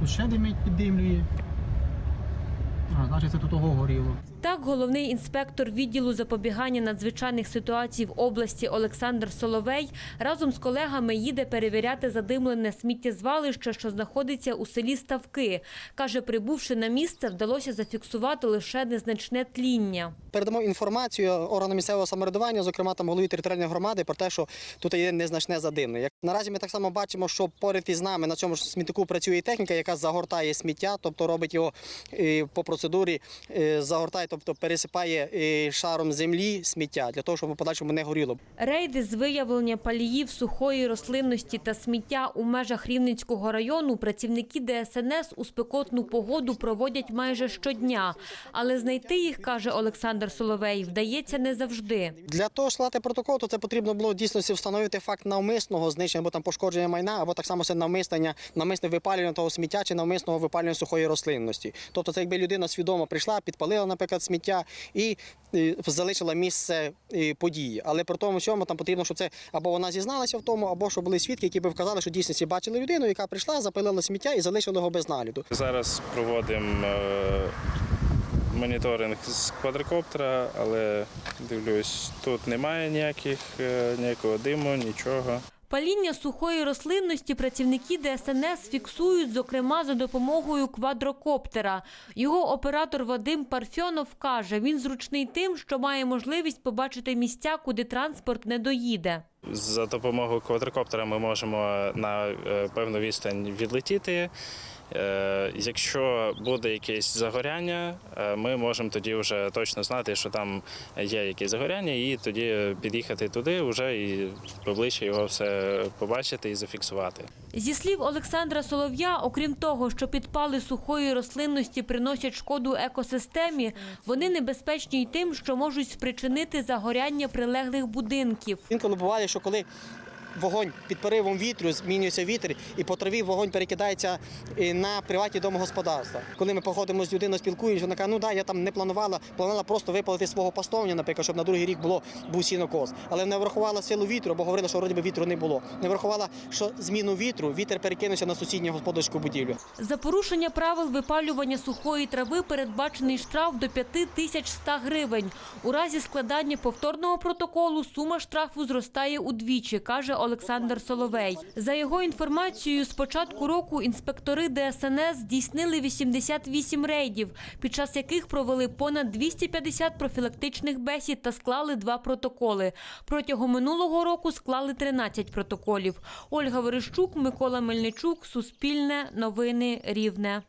Тут ще димить піддимлює. А, значить це тут того горіло. Так, головний інспектор відділу запобігання надзвичайних ситуацій в області Олександр Соловей разом з колегами їде перевіряти задимлене сміттєзвалище, що знаходиться у селі Ставки. Каже, прибувши на місце, вдалося зафіксувати лише незначне тління. Передамо інформацію органам місцевого самоврядування, зокрема там голові територіальної громади, про те, що тут є незначне задимлення. Наразі ми так само бачимо, що поряд із нами на цьому ж смітнику працює техніка, яка загортає сміття, тобто робить його е, по процедурі, е, загортає, тобто пересипає е, шаром землі сміття для того, щоб у подальшому не горіло. Рейди з виявлення паліїв сухої рослинності та сміття у межах Рівненського району працівники ДСНС у спекотну погоду проводять майже щодня. Але знайти їх, каже Олександр Соловей, вдається не завжди. Для того, щоб склати протокол, то це потрібно було в дійсності встановити факт навмисного знищення або там пошкодження майна, або так само це навмиснення, навмисне випалювання того сміття чи навмисного випалювання сухої рослинності. Тобто, це якби людина свідомо прийшла, підпалила, наприклад, сміття і е, залишила місце е, події. Але при тому всьому там потрібно, щоб це або вона зізналася в тому, або щоб були свідки, які б вказали, що дійсності бачили людину, яка прийшла, запалила сміття і залишила його без нагляду. Зараз проводимо е, моніторинг з квадрокоптера, але дивлюсь, тут немає ніяких, ніякого диму, нічого. Паління сухої рослинності працівники ДСНС фіксують, зокрема, за допомогою квадрокоптера. Його оператор Вадим Парфьонов каже, він зручний тим, що має можливість побачити місця, куди транспорт не доїде. За допомогою квадрокоптера ми можемо на е, певну відстань відлетіти. Е, Якщо буде якесь загоряння, е, ми можемо тоді вже точно знати, що там є якесь загоряння, і тоді під'їхати туди вже і поближче його все побачити і зафіксувати. Зі слів Олександра Солов'я, окрім того, що підпали сухої рослинності приносять шкоду екосистемі, вони небезпечні й тим, що можуть спричинити загоряння прилеглих будинків. Інколи буває, що коли вогонь під поривом вітру змінюється вітер, і по траві вогонь перекидається е, на приватні домогосподарства. Коли ми походимо з людиною, спілкуємося, вона каже, ну да, я там не планувала, планувала просто випалити свого пастовня, наприклад, щоб на другий рік було був сінокос. Але не врахувала силу вітру, бо говорила, що вроді би вітру не було. Не врахувала, що зміну вітру вітер перекинувся на сусідню господарську будівлю. За порушення правил випалювання сухої трави передбачений штраф до 5100 гривень. У разі складання повторного протоколу сума штрафу зростає удвічі, каже Олександр Соловей. За його інформацією, з початку року інспектори ДСНС здійснили 88 рейдів, під час яких провели понад 250 профілактичних бесід та склали два протоколи. Протягом минулого року склали 13 протоколів. Ольга Верещук, Микола Мельничук, Суспільне, Новини Рівне.